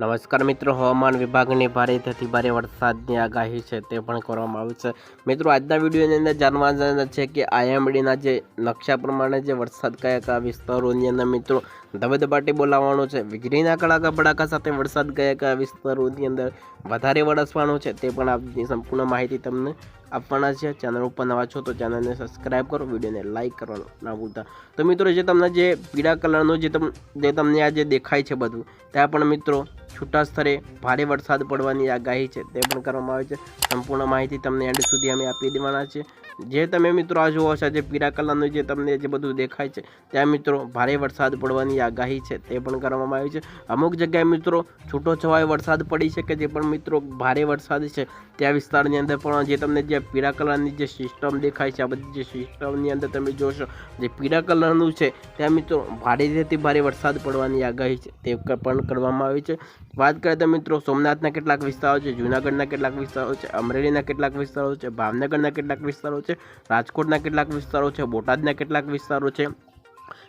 નમસ્કાર મિત્રો, હવામાન વિભાગની ભારેથી ભારે વરસાદની આગાહી છે તે પણ કરવામાં આવી છે. મિત્રો, આજના વિડીયોની અંદર જાણવા છે કે આઈએમડીના જે નકશા પ્રમાણે જે વરસાદ કયા કયા વિસ્તારોની અંદર મિત્રો ધબધબાટી બોલાવવાનો છે, વીજળીના કડાકા ભડાકા સાથે વરસાદ કયા કયા વિસ્તારોની અંદર વધારે વરસવાનો છે તે પણ આપની સંપૂર્ણ માહિતી તમને આપવાના છે. ચેનલ ઉપર નવા છો તો ચેનલને સબસ્ક્રાઈબ કરો વિડીયોને લાઇક કરવાનું ના ભૂલતા. તો મિત્રો જે તમને જે પીળા કલરનું જે તમ, જે તમને આ જે દેખાય છે બધું, ત્યાં પણ મિત્રો છૂટા સ્તરે ભારે વરસાદ પડવાની આગાહી છે. તે પણ કરવામાં આવે છે. સંપૂર્ણ માહિતી તમને એન્ડ સુધી અમે આપી દેવાના છે. જે તમે મિત્રો આ જુઓ છો, જે પીળા કલરનું જે તમને જે બધું દેખાય છે, ત્યાં મિત્રો ભારે વરસાદ પડવાની આગાહી છે. તે પણ કરવામાં આવી છે. અમુક જગ્યાએ મિત્રો છૂટો છવાય વરસાદ પડી શકે જે પણ મિત્રો ભારે વરસાદ છે, ત્યાં વિસ્તારની અંદર પણ જે તમને જે પીળા કલરની જે સિસ્ટમ દેખાય છે આ બધી જે સિસ્ટમની અંદર તમે જોશો જે પીળા કલરનું છે ત્યાં મિત્રો ભારેથી ભારે વરસાદ પડવાની આગાહી છે તે પણ કરવામાં આવી છે વાત કરીએ તો મિત્રો સોમનાથના કેટલાક વિસ્તારો છે જૂનાગઢના કેટલાક વિસ્તારો છે અમરેલીના કેટલાક વિસ્તારો છે ભાવનગરના કેટલાક વિસ્તારો છે રાજકોટના કેટલાક વિસ્તારો છે બોટાદના કેટલાક વિસ્તારો છે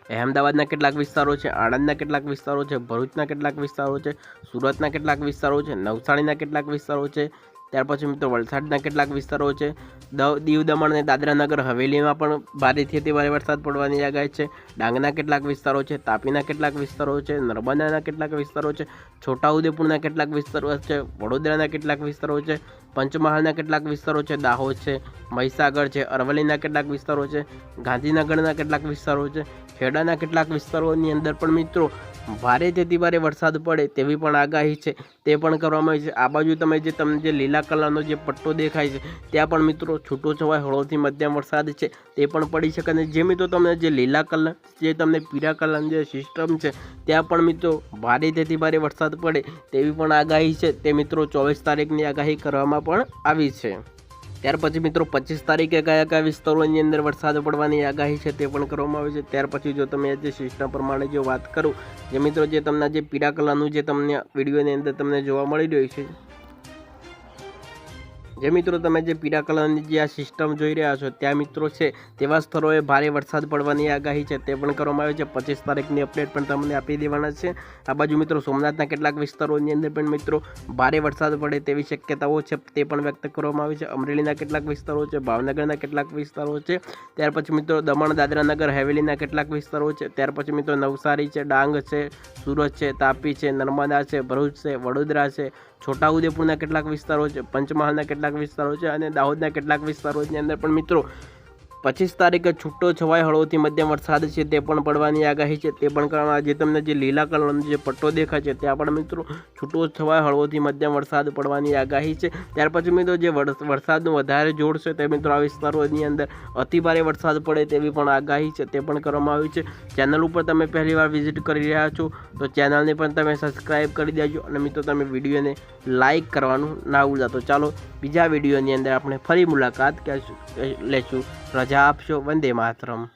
અહેમદાબાદના કેટલાક વિસ્તારો છે આણંદના કેટલાક વિસ્તારો છે ભરૂચના કેટલાક વિસ્તારો છે સુરતના કેટલાક વિસ્તારો છે નવસારીના કેટલાક વિસ્તારો છે ત્યાર પછી મિત્રો વલસાડના કેટલાક વિસ્તારો છે. દવ દમણ અને દાદરાનગર હવેલીમાં પણ ભારેથી અતિ ભારે વરસાદ પડવાની આગાહી છે. ડાંગના કેટલાક વિસ્તારો છે, તાપીના કેટલાક વિસ્તારો છે, નર્મદાના કેટલાક વિસ્તારો છે, છોટાઉદેપુરના કેટલાક વિસ્તારો છે, વડોદરાના કેટલાક વિસ્તારો છે. પંચમહાલના કેટલાક વિસ્તારો છે, દાહોદ છે, મહીસાગર છે, અરવલ્લીના કેટલાક વિસ્તારો છે, ગાંધીનગરના કેટલાક વિસ્તારો છે, ખેડાના કેટલાક વિસ્તારોની અંદર પણ મિત્રો ભારેથી તેથી ભારે વરસાદ પડે તેવી પણ આગાહી છે, તે પણ કરવામાં આવી છે. આ બાજુ તમે જે તમને જે લીલા કલરનો જે પટ્ટો દેખાય છે, ત્યાં પણ મિત્રો છૂટો છવાય હળવોથી મધ્યમ વરસાદ છે, તે પણ પડી શકે અને જે મિત્રો તમને જે લીલા કલર, જે તમને પીળા કલરની જે સિસ્ટમ છે, ત્યાં પણ મિત્રો ભારે વરસાદ પડે તેવી પણ આગાહી છે. તે મિત્રો ચોવીસ તારીખની આગાહી કરવામાં પણ આવી છે. ત્યાર પછી મિત્રો પચીસ તારીખે કયા કયા વિસ્તારોની અંદર વરસાદ પડવાની આગાહી છે તે પણ કરવામાં આવે છે. ત્યાર પછી જો તમે જે સિસ્ટમ પ્રમાણે જો વાત કરું, જે મિત્રો જે તમને જે પીળા કલરનું જે તમને વિડીયોની અંદર તમને જોવા મળી રહ્યું છે જે મિત્રો તમે જે પીળા કલરની જે આ સિસ્ટમ જોઈ રહ્યા છો, ત્યાં મિત્રો છે, તેવા સ્થળોએ ભારે વરસાદ પડવાની આગાહી છે. તે પણ કરવામાં આવી છે. પચીસ તારીખની અપડેટ પણ તમને આપી દેવાના છે. આ બાજુ મિત્રો સોમનાથના કેટલાક વિસ્તારોની અંદર પણ મિત્રો ભારે વરસાદ પડે તેવી શક્યતાઓ છે, તે પણ વ્યક્ત કરવામાં આવી છે. અમરેલીના કેટલાક વિસ્તારો છે, ભાવનગરના કેટલાક વિસ્તારો છે. ત્યાર પછી મિત્રો દમણ, દાદરાનગર, હવેલીના કેટલાક વિસ્તારો છે. ત્યાર પછી મિત્રો નવસારી છે, ડાંગ છે, સુરત છે, તાપી છે, નર્મદા છે, ભરૂચ છે, વડોદરા છે. છોટાઉદેપુરના કેટલાક વિસ્તારો છે. પંચમહાલના કેટલાક વિસ્તારો છે અને દાહોદના કેટલાક વિસ્તારોની અંદર પણ મિત્રો પચીસ તારીખે છૂટો છવાય હળવોથી મધ્યમ વરસાદ છે, તે પણ પડવાની આગાહી છે. તે પણ કરવામાં આજે તમને જે લીલા કલરનો જે પટ્ટો દેખાય છે, ત્યાં પણ મિત્રો છૂટો છવાય હળવોથી મધ્યમ વરસાદ પડવાની આગાહી છે. ત્યાર પછી મિત્રો જે વર- વરસાદનું વધારે જોર છે, તે મિત્રો આ વિસ્તારોની અંદર અતિભારે વરસાદ પડે તેવી પણ આગાહી છે, તે પણ કરવામાં આવી છે. ચેનલ ઉપર તમે પહેલી વાર વિઝિટ કરી રહ્યા છો, તો ચેનલને પણ તમે સબસ્ક્રાઈબ કરી દેજો અને મિત્રો તમે વિડીયોને લાઇક કરવાનું ના ભૂલતા. તો ચાલો બીજા વિડીયોની અંદર આપણે ફરી મુલાકાત લેશું. રજા આપશો. વંદે માતરમ.